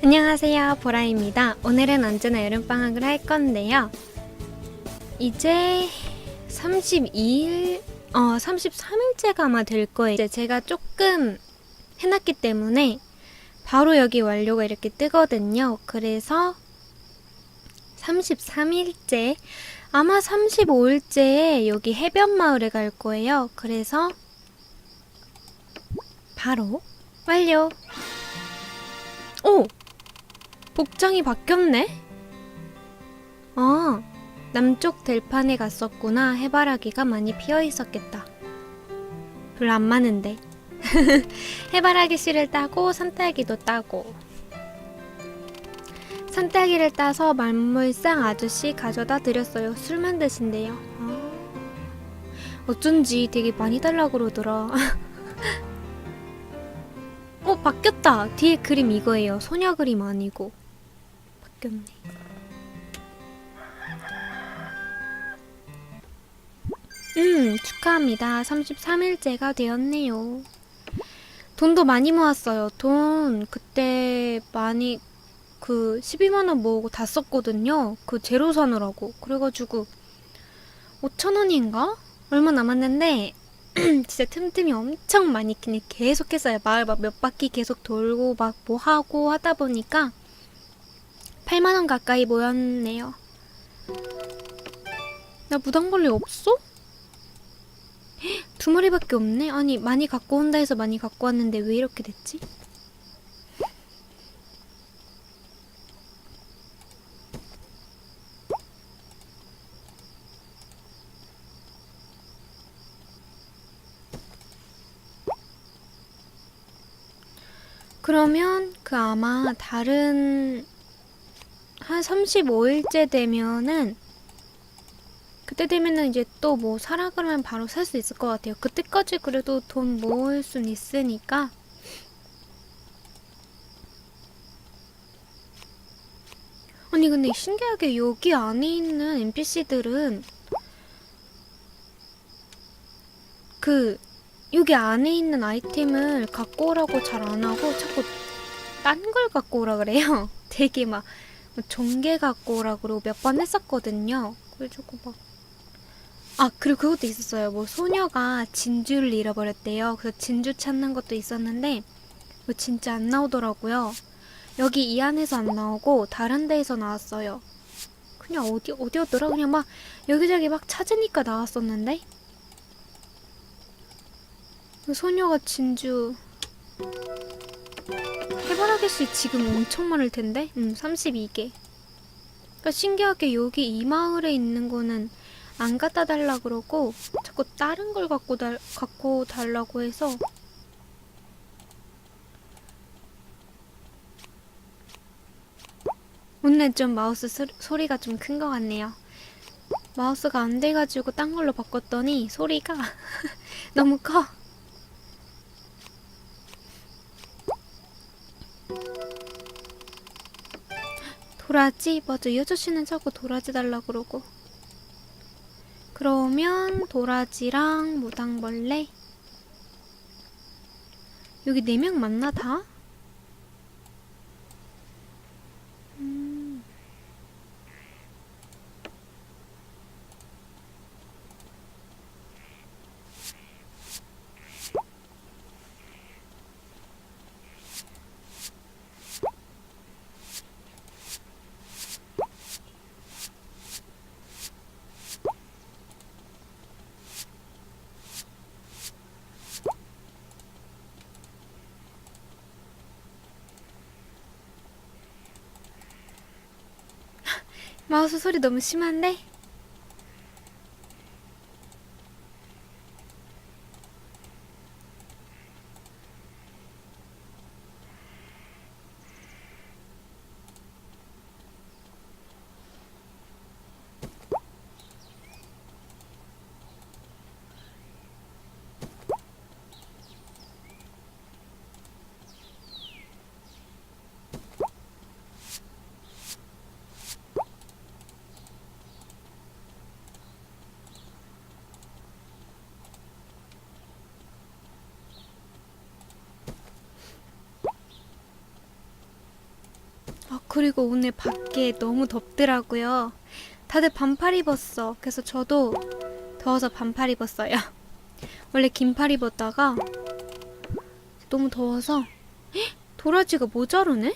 안녕하세요. 보라입니다. 오늘은 언제나 여름방학을 할 건데요. 이제 32일 어 33일째가 아마 될 거예요. 이제 제가 조금 해놨기 때문에 바로 여기 완료가 이렇게 뜨거든요. 그래서 33일째 아마 35일째에 여기 해변 마을에 갈 거예요. 그래서 바로 완료. 오! 복장이 바뀌었네? 아, 남쪽 들판에 갔었구나. 해바라기가 많이 피어 있었겠다. 별로 안 많은데. 해바라기 씨를 따고 산딸기도 따고. 산딸기를 따서 만물상 아저씨 가져다 드렸어요. 술만 드신대요. 아, 어쩐지 되게 많이 달라고 그러더라. 어, 바뀌었다. 뒤에 그림 이거예요. 소녀 그림 아니고. 바뀌었네. 음, 축하합니다. 33일째가 되었네요. 돈도 많이 모았어요. 돈 그때 많이 그 12만원 모으고 다 썼거든요. 그 제로 사느라고. 그래가지고 5천원인가? 얼마 남았는데 진짜 틈틈이 엄청 많이 그냥 계속 했어요. 마을 막 몇 바퀴 계속 돌고 막 뭐 하고 하다 보니까 8만원 가까이 모였네요. 나 무당벌레 없어? 헉, 두 마리밖에 없네? 아니, 많이 갖고 온다 해서 많이 갖고 왔는데 왜 이렇게 됐지? 그러면 그 아마 다른 한 35일째 되면은 그때 되면은 이제 또 뭐 사라 그러면 바로 살 수 있을 것 같아요. 그때까지 그래도 돈 모을 순 있으니까 아니 근데 신기하게 여기 안에 있는 NPC들은 그 여기 안에 있는 아이템을 갖고 오라고 잘 안 하고 자꾸 딴 걸 갖고 오라 그래요. 되게 막 종개 그러고 몇 번 했었거든요. 그래가지고 막. 아, 그리고 그것도 있었어요. 뭐 소녀가 진주를 잃어버렸대요. 그래서 진주 찾는 것도 있었는데, 뭐 진짜 안 나오더라고요. 여기 이 안에서 안 나오고, 다른 데에서 나왔어요. 그냥 어디, 어디였더라? 그냥 막 여기저기 막 찾으니까 나왔었는데? 그 소녀가 진주. 씨 지금 엄청 많을 텐데? 응, 32개. 그러니까 신기하게 여기 이 마을에 있는 거는 안 갖다 달라 그러고 자꾸 다른 걸 갖고 달 갖고 달라고 해서 오늘 좀 마우스 소, 소리가 좀 큰 것 같네요. 마우스가 안 돼가지고 딴 걸로 바꿨더니 소리가 너무 커. 도라지? 맞아, 이 아저씨는 자꾸 도라지 달라 그러고. 그러면 도라지랑 무당벌레 여기 네 명 맞나 다? 마우스 소리 너무 심한데? 그리고 오늘 밖에 너무 덥더라고요. 다들 반팔 입었어. 그래서 저도 더워서 반팔 입었어요. 원래 긴팔 입었다가 너무 더워서 헉, 도라지가 모자르네?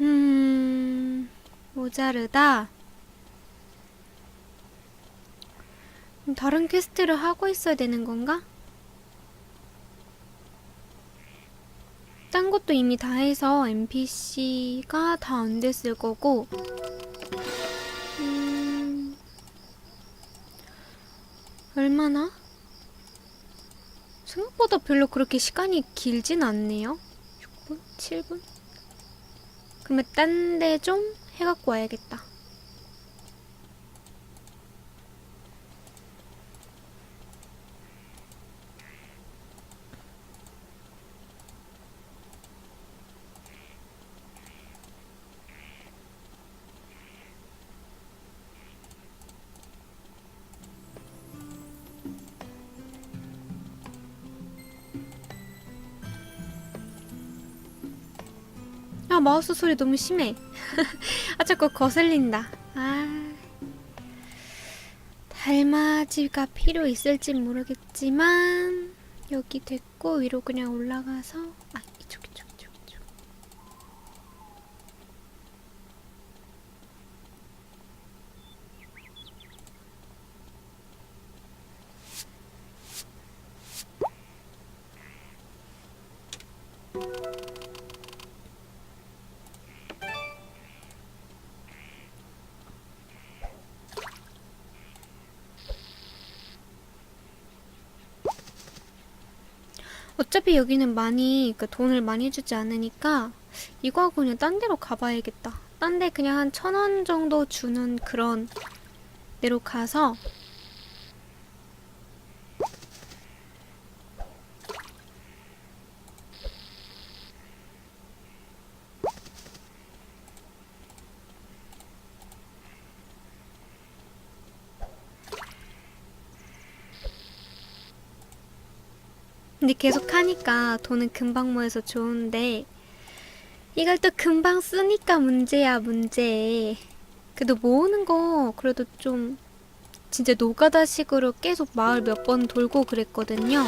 음, 모자르다. 다른 퀘스트를 하고 있어야 되는 건가? 딴 것도 이미 다 해서 NPC가 다 안 됐을 거고, 음, 얼마나? 생각보다 별로 그렇게 시간이 길진 않네요. 6분? 7분? 그러면 딴 데 좀 해갖고 와야겠다. 아, 마우스 소리 너무 심해. 아, 자꾸 거슬린다. 아. 달맞이가 필요 있을진 모르겠지만, 여기 됐고, 위로 그냥 올라가서, 아, 어차피 여기는 많이, 그 돈을 많이 주지 않으니까, 이거 하고 그냥 딴 데로 가봐야겠다. 딴 데 그냥 한 천 원 정도 주는 그런 데로 가서, 근데 계속 하니까 돈은 금방 모여서 좋은데 이걸 또 금방 쓰니까 문제야 문제. 그래도 모으는 거 그래도 좀 진짜 노가다식으로 계속 마을 몇 번 돌고 그랬거든요.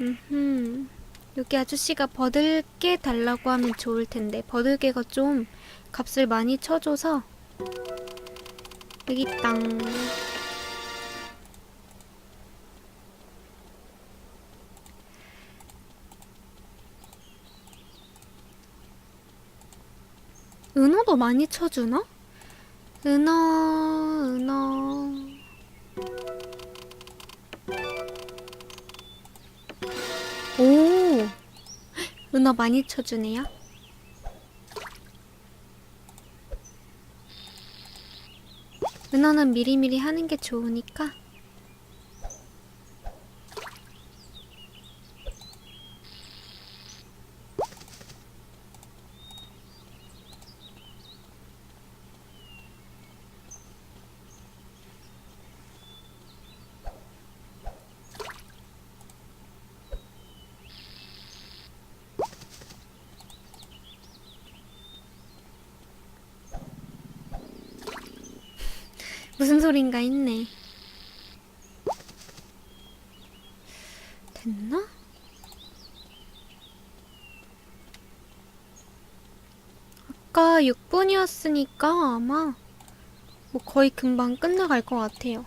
음, 여기 아저씨가 버들게 달라고 하면 좋을 텐데 버들게가 좀 값을 많이 쳐줘서 여기 땅. 은어도 많이 쳐주나? 은어, 은어. 오, 은어 많이 쳐주네요. 은어는 미리미리 하는 게 좋으니까. 소린가 했네. 됐나? 아까 6분이었으니까 아마 뭐 거의 금방 끝나갈 것 같아요.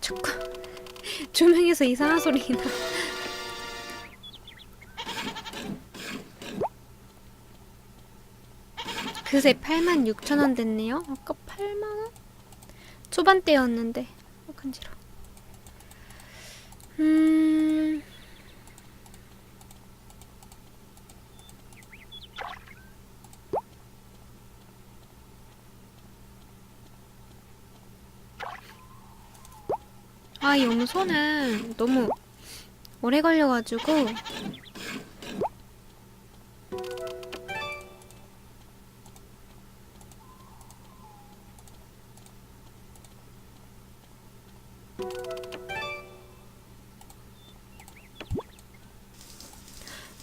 자꾸 조명에서 이상한 소리 나. 그새 8만 6천 원 됐네요. 아까 8만 원? 초반대였는데. 어, 간지러. 음. 아, 이 염소는 너무 오래 걸려가지고.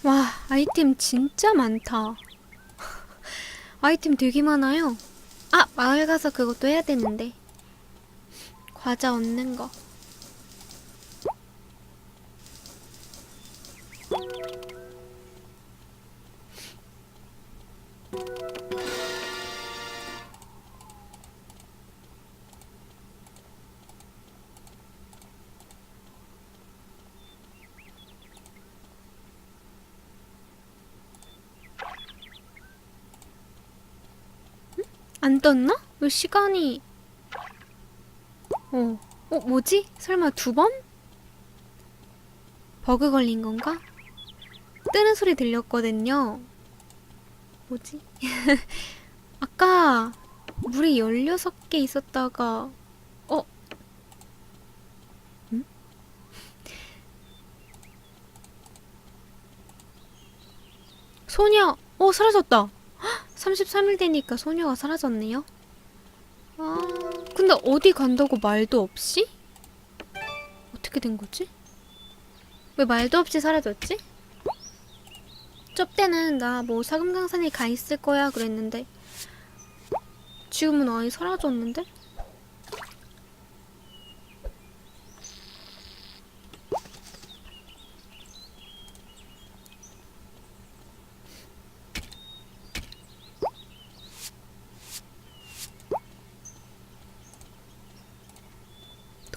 와 아이템 진짜 많다. 아이템 되게 많아요. 아 마을 가서 그것도 해야 되는데. 과자 얻는 거 안 떴나? 왜 시간이 어, 어 뭐지? 설마 두 번? 버그 걸린 건가? 뜨는 소리 들렸거든요. 뭐지? 아까 물이 16개 있었다가 어? 응? 소녀! 어 사라졌다! 33일 되니까 소녀가 사라졌네요. 아, 근데 어디 간다고 말도 없이? 어떻게 된 거지? 왜 말도 없이 사라졌지? 쩝때는 나 뭐 사금강산에 가 있을 거야 그랬는데 지금은 아예 사라졌는데?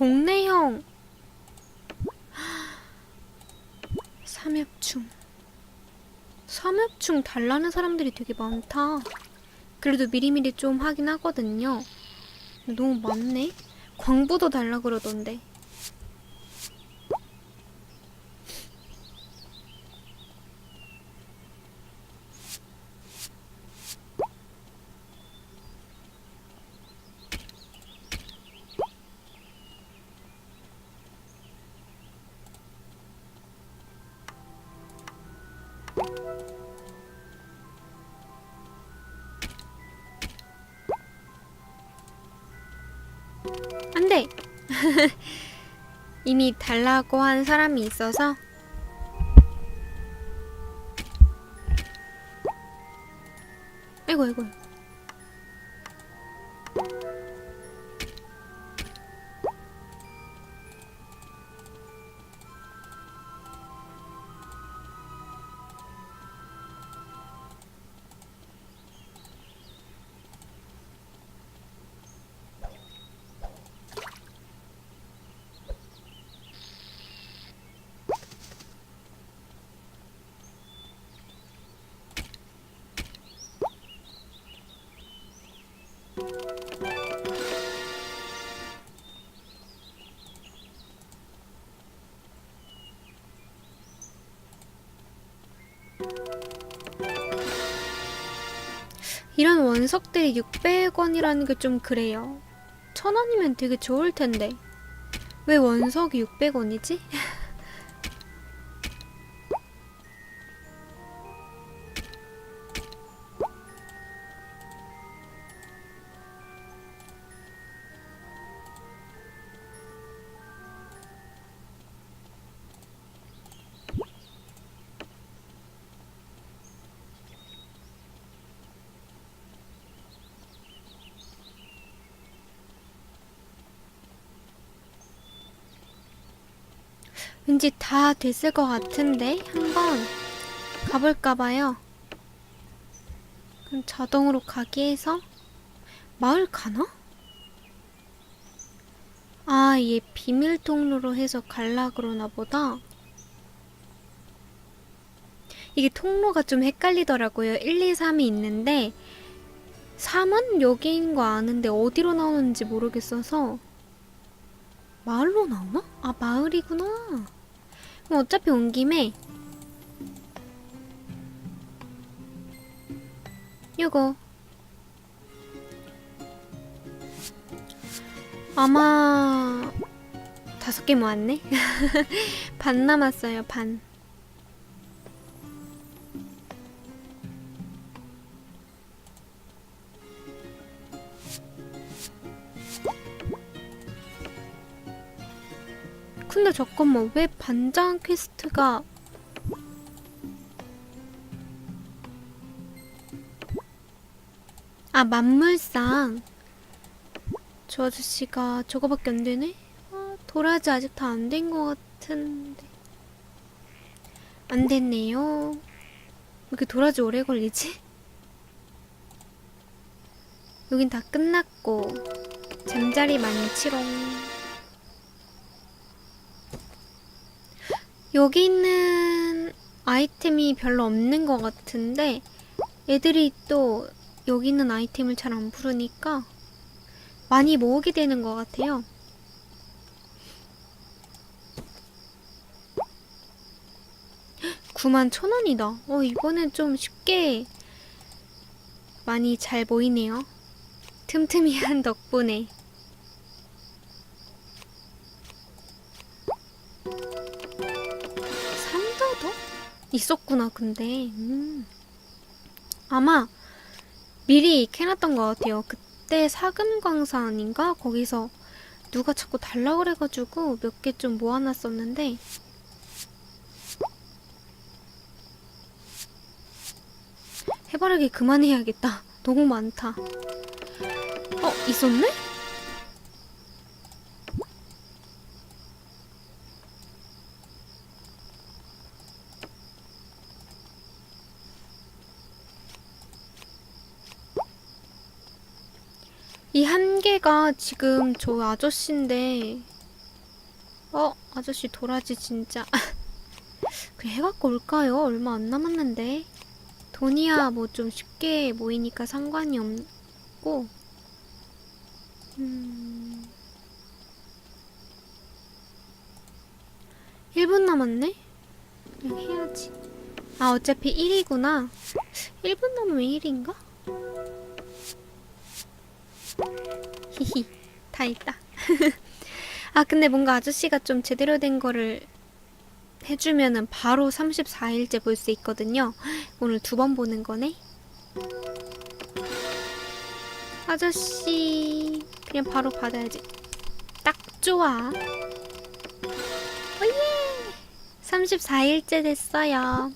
동네형. 삼엽충. 삼엽충 달라는 사람들이 되게 많다. 그래도 미리미리 좀 하긴 하거든요. 너무 많네. 광부도 달라 그러던데 이미 달라고 한 사람이 있어서 아이고 아이고 이런 원석들이 600원이라는 게 좀 그래요. 천 원이면 되게 좋을 텐데. 왜 원석이 600원이지? 왠지 다 됐을 것 같은데 한번 가볼까봐요. 그럼 자동으로 가기 해서 마을 가나? 아, 얘 비밀 통로로 해서 갈라 그러나 보다. 이게 통로가 좀 헷갈리더라고요. 1, 2, 3이 있는데 3은 여기인 거 아는데 어디로 나오는지 모르겠어서 마을로 나오나? 아 마을이구나. 어차피 온 김에 요거 아마 다섯 개 모았네? 반 남았어요, 반. 근데 잠깐만, 왜 반장 퀘스트가 아, 만물상. 저 아저씨가 저거밖에 안 되네? 아, 도라지 아직 다 안 된 것 같은데. 안 됐네요. 왜 이렇게 도라지 오래 걸리지? 여긴 다 끝났고, 잠자리 많이 치롱. 여기 있는 아이템이 별로 없는 것 같은데, 애들이 또 여기 있는 아이템을 잘 안 부르니까 많이 모으게 되는 것 같아요. 구만 천 원이다. 어, 이번엔 좀 쉽게 많이 잘 모이네요. 틈틈이한 덕분에. 있었구나, 근데. 음. 아마 미리 캐놨던 것 같아요. 그때 사금광산인가? 거기서 누가 자꾸 달라 그래가지고 몇 개 좀 모아놨었는데 해바라기 그만해야겠다. 너무 많다. 어, 있었네? 이 한 개가 지금 저 아저씨인데 어 아저씨 도라지 진짜 그냥 해갖고 올까요? 얼마 안 남았는데 돈이야 뭐 좀 쉽게 모이니까 상관이 없고 음... 1분 남았네? 그냥 해야지 아 어차피 1이구나 1분 남으면 1인가? 다 있다. 아 근데 뭔가 아저씨가 좀 제대로 된 거를 해주면은 바로 34일째 볼 수 있거든요. 오늘 두 번 보는 거네. 아저씨 그냥 바로 받아야지. 딱 좋아. 오예! 34일째 됐어요.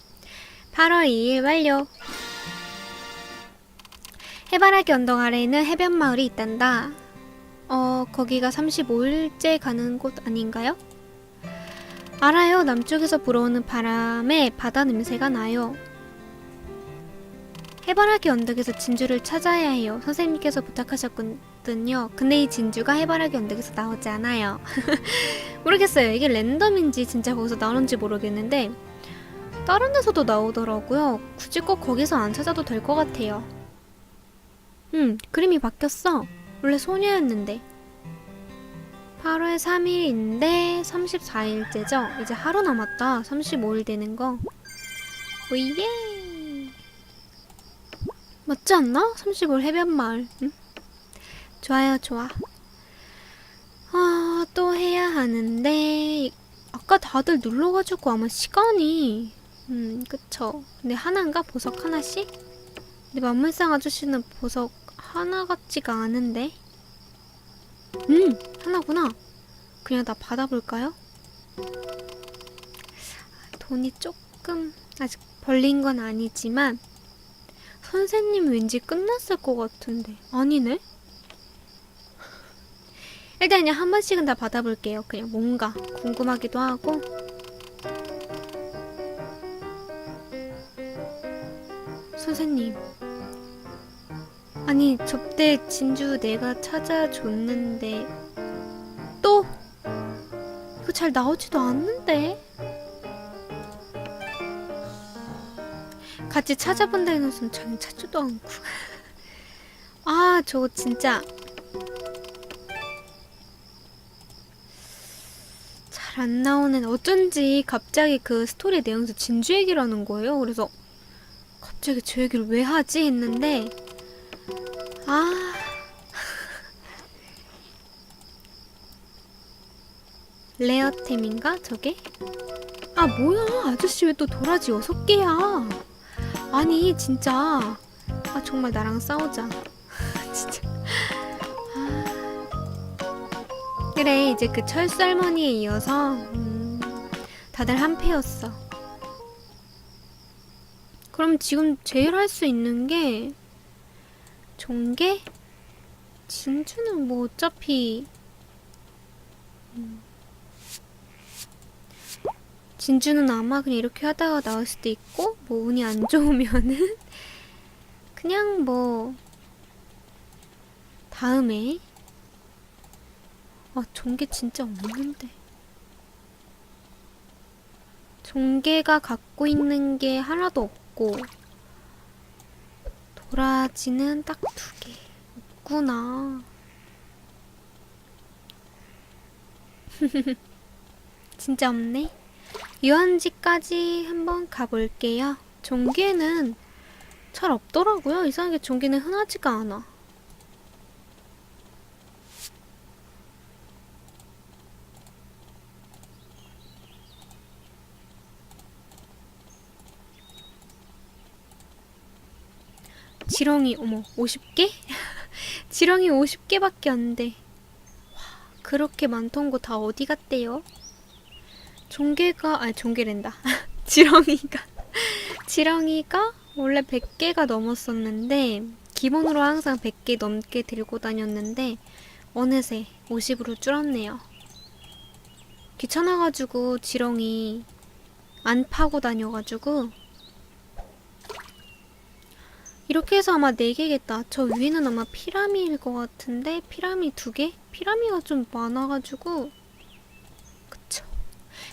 8월 2일 완료. 해바라기 언덕 아래에는 해변 마을이 있단다. 어, 거기가 35일째 가는 곳 아닌가요? 알아요. 남쪽에서 불어오는 바람에 바다 냄새가 나요. 해바라기 언덕에서 진주를 찾아야 해요. 선생님께서 부탁하셨거든요. 근데 이 진주가 해바라기 언덕에서 나오지 않아요. 모르겠어요. 이게 랜덤인지 진짜 거기서 나오는지 모르겠는데 다른 데서도 나오더라고요. 굳이 꼭 거기서 안 찾아도 될 것 같아요. 응, 그림이 바뀌었어. 원래 소녀였는데. 8월 3일인데 34일째죠? 이제 하루 남았다. 35일 되는 거. 오예! 맞지 않나? 35일 해변마을. 응? 좋아요, 좋아. 아, 또 해야 하는데. 아까 다들 눌러가지고 아마 시간이. 음, 그쵸. 근데 하나인가? 보석 하나씩? 근데 만물상 아저씨는 보석 하나 같지가 않은데? 음! 하나구나. 그냥 다 받아볼까요? 돈이 조금 아직 벌린 건 아니지만 선생님 왠지 끝났을 것 같은데 아니네? 일단 그냥 한 번씩은 다 받아볼게요. 그냥 뭔가 궁금하기도 하고 선생님 아니 접대 진주 내가 찾아줬는데 또? 이거 잘 나오지도 않는데? 같이 찾아본다 해놓고선 잘 찾지도 않고. 아 저거 진짜. 잘 안 나오는 어쩐지 갑자기 그 스토리 내용에서 진주 얘기를 하는 거예요. 그래서 갑자기 저 얘기를 왜 하지 했는데 아. 레어템인가 저게? 아 뭐야 아저씨 왜 또 도라지 여섯 개야? 아니 진짜 아 정말 나랑 싸우자 진짜 아. 그래 이제 그 철썰머니에 이어서 음, 다들 한패였어 그럼 지금 제일 할 수 있는 게 종계? 진주는 뭐 어차피 음. 진주는 아마 그냥 이렇게 하다가 나올 수도 있고 뭐 운이 안 좋으면은 그냥 뭐 다음에 아 종계 진짜 없는데 종계가 갖고 있는 게 하나도 없고 도라지는 딱 두 개 없구나 진짜 없네 유한지까지 한번 가볼게요. 종개는 잘 없더라고요. 이상하게 종개는 흔하지가 않아. 지렁이 어머 50개? 지렁이 50개밖에 안 돼. 와, 그렇게 많던 거 다 어디 갔대요? 종개가 아니 종개랜다 지렁이가 지렁이가 원래 100개가 넘었었는데 기본으로 항상 100개 넘게 들고 다녔는데 어느새 50으로 줄었네요 귀찮아가지고 지렁이 안 파고 다녀가지고 이렇게 해서 아마 4개겠다 저 위는 아마 피라미일 것 같은데 피라미 2개? 피라미가 좀 많아가지고 그쵸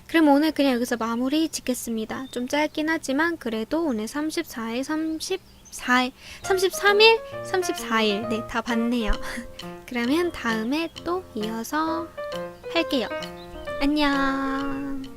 그럼 오늘 그냥 여기서 마무리 짓겠습니다. 좀 짧긴 하지만 그래도 오늘 34일, 34일, 33일, 34일 네, 다 봤네요. 그러면 다음에 또 이어서 할게요. 안녕.